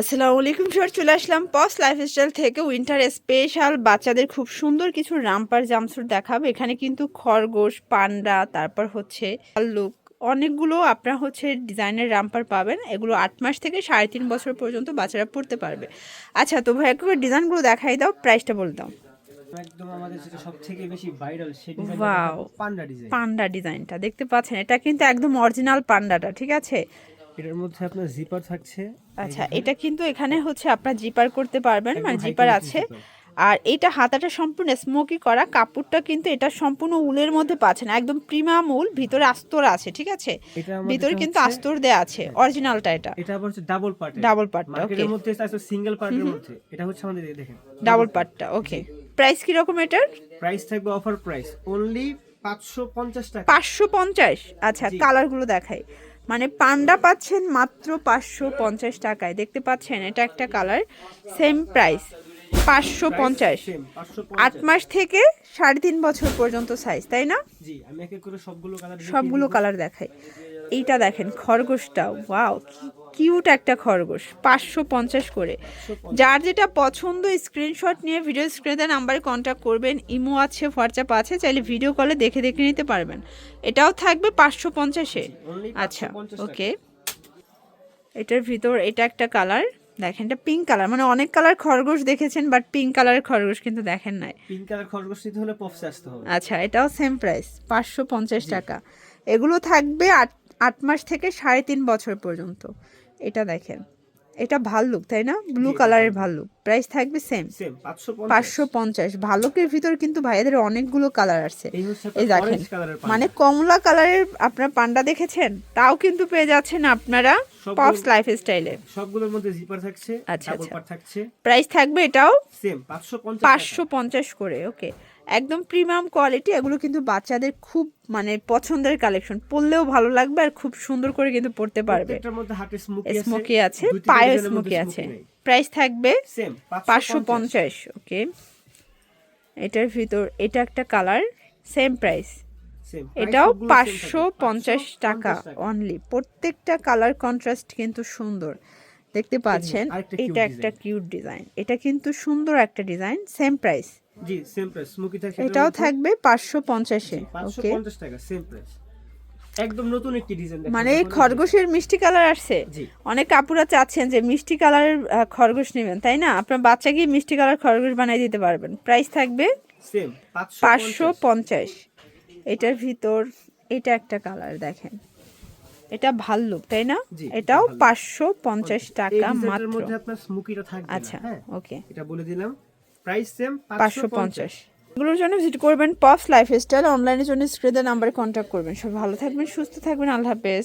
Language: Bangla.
আসসালামু আলাইকুম স্যার চলে আসলাম পস লাইফস্টাইল থেকে উইন্টার স্পেশাল বাচ্চাদের খুব সুন্দর কিছু রামপার জামসুট দেখাবো। এখানে কিন্তু খরগোশ পান্ডা তারপর হচ্ছে ভাল্লুক অনেকগুলো আপনার হচ্ছে ডিজাইনের রামপার পাবেন। এগুলো আট মাস থেকে সাড়ে তিন বছর পর্যন্ত বাচ্চারা পড়তে পারবে। আচ্ছা তো ভাই একবার ডিজাইনগুলো দেখাই দাও প্রাইসটা বলে দাও। একদম আমাদের যেটা সব বেশি ভাইরাল সেই পান্ডা ডিজাইন পান্ডা ডিজাইনটা দেখতে পাচ্ছেন এটা কিন্তু একদম অরিজিনাল পান্ডাটা ঠিক আছে? এটার মধ্যে আপনার জিপার থাকছে আচ্ছা এটা কিন্তু এখানে হচ্ছে আপনার জিপার করতে পারবেন মানে জিপার আছে। আর এটা হাতাটা সম্পূর্ণ স্মোকি করা কাপড়টা কিন্তু এটা সম্পূর্ণ উলের মধ্যে পাচ্ছেন একদম প্রিমিয়াম উল ভিতরে আস্তর আছে ঠিক আছে? ভিতরে কিন্তু আস্তর দেয়া আছে অরিজিনালটা এটা। এটা আবার হচ্ছে ডাবল পার্ট ডাবল পার্টটা ওকে মার্কেটের মধ্যে আছে সিঙ্গেল পার্টের মধ্যে। এটা হচ্ছে আমাদের দেখেন। ডাবল পার্টটা ওকে প্রাইস কি রকম এটার? প্রাইস থাকবে অফার প্রাইস অনলি 550 টাকা। পাঁচশো পঞ্চাশ। আচ্ছা জি। কালারগুলো দেখাই। মানে পান্ডা পাচ্ছেন মাত্র পাঁচশো পঞ্চাশ টাকায়। দেখতে পাচ্ছেন এটা একটা কালার সেম প্রাইস পাঁচশো পঞ্চাশ। আট মাস থেকে সাড়ে তিন বছর পর্যন্ত সাইজ তাই না? সবগুলো কালার দেখাই। এইটা দেখেন খরগোশটা ওয়াও কিউট একটা খরগোশ পাঁচশো পঞ্চাশ করে। যার যেটা পছন্দ স্ক্রিনশট নিয়ে ভিডিও স্ক্রিনে নাম্বারে কন্ট্যাক্ট করবেন। ইমো আছে হোয়াটসঅ্যাপ আছে চাইলে ভিডিও কলে দেখে দেখে নিতে পারবেন। এটাও থাকবে পাঁচশো পঞ্চাশে। আচ্ছা ওকে এটার ভিতর এটা একটা কালার দেখেন এটা পিঙ্ক কালার মানে অনেক কালার খরগোশ দেখেছেন বাট পিঙ্ক কালারের খরগোশ কিন্তু দেখেন নাই। পিঙ্ক কালার খরগোশ নিতে হলে পপসে আসতে হবে। আচ্ছা এটাও সেম প্রাইস পাঁচশো পঞ্চাশ টাকা। এগুলো থাকবে আট আট মাস থেকে সাড়ে তিন বছর পর্যন্ত। এটা দেখেন। এটা ভাল্লুক তাই না? ব্লু কালারের ভাল্লুক প্রাইস থাকবে সেম সেম 550 পাঁচশো পঞ্চাশ। ভাল্লুকের ভিতর কিন্তু ভাইয়াদের অনেকগুলো কালার আছে। এই দেখেন। মানে কমলা কালারের আপনার পান্ডা দেখেছেন? তাও কিন্তু পেয়ে যাচ্ছেন আপনারা পপস লাইফ স্টাইলে সবগুলোর মধ্যে জিপার থাকছে আচ্ছা, আচ্ছা। প্রাইস থাকবে এটাও? সেম পাঁচশো পঞ্চাশ করে ওকে একদম প্রিমিয়াম কোয়ালিটি এগুলো কিন্তু বাচ্চাদের খুব মানে পছন্দের কালেকশন পরলেও ভালো লাগবে আর খুব সুন্দর করে কিন্তু পড়তে পারবে। স্মোকি আছে পায়ে স্মোকি আছে। প্রাইস থাকবে পাঁচশো পঞ্চাশ। ওকে এটার ভিতর এটা একটা কালার সেম প্রাইস এটাও পাঁচশো পঞ্চাশ টাকা অনলি প্রত্যেকটা কালার কন্ট্রাস্ট কিন্তু সুন্দর। দেখতে পাচ্ছেন এটা একটা কিউট ডিজাইন এটা কিন্তু সুন্দর একটা ডিজাইন সেম প্রাইস জি সেম প্রাইস স্মোকি এটাও থাকবে পাঁচশো পঞ্চাশে ওকে পঞ্চাশ টাকা সেম প্রাইস একদম নতুন একটি ডিজাইন মানে খরগোশের মিষ্টি কালার আসছে? অনেক কাপুরা চাচ্ছেন যে মিষ্টি কালারের খরগোশ নেবেন তাই না? আপনার বাচ্চাকে মিষ্টি কালার খরগোশ বানিয়ে দিতে পারবেন। প্রাইস থাকবে সেম পাঁচশো পঞ্চাশ। এটার ভিতর এটা একটা কালার দেখেন। এটা ভাল্লুক তাই না? এটাও ভাল্লুক। পাঁচশো পঞ্চাশ টাকা মাত্র। মধ্যে আপনার স্মোকিটা থাকবে আচ্ছা হ্যাঁ? ওকে এটা বলে দিলাম। প্রাইস সেম পাঁচশো পঞ্চাশ। এগুলোর জন্য ভিজিট করবেন পফ লাইফ স্টাইল অনলাইনের জন্য স্ক্রিনের নাম্বারে কন্ট্যাক্ট করবেন। সব ভালো থাকবেন সুস্থ থাকবেন আল্লাহ হাফেজ।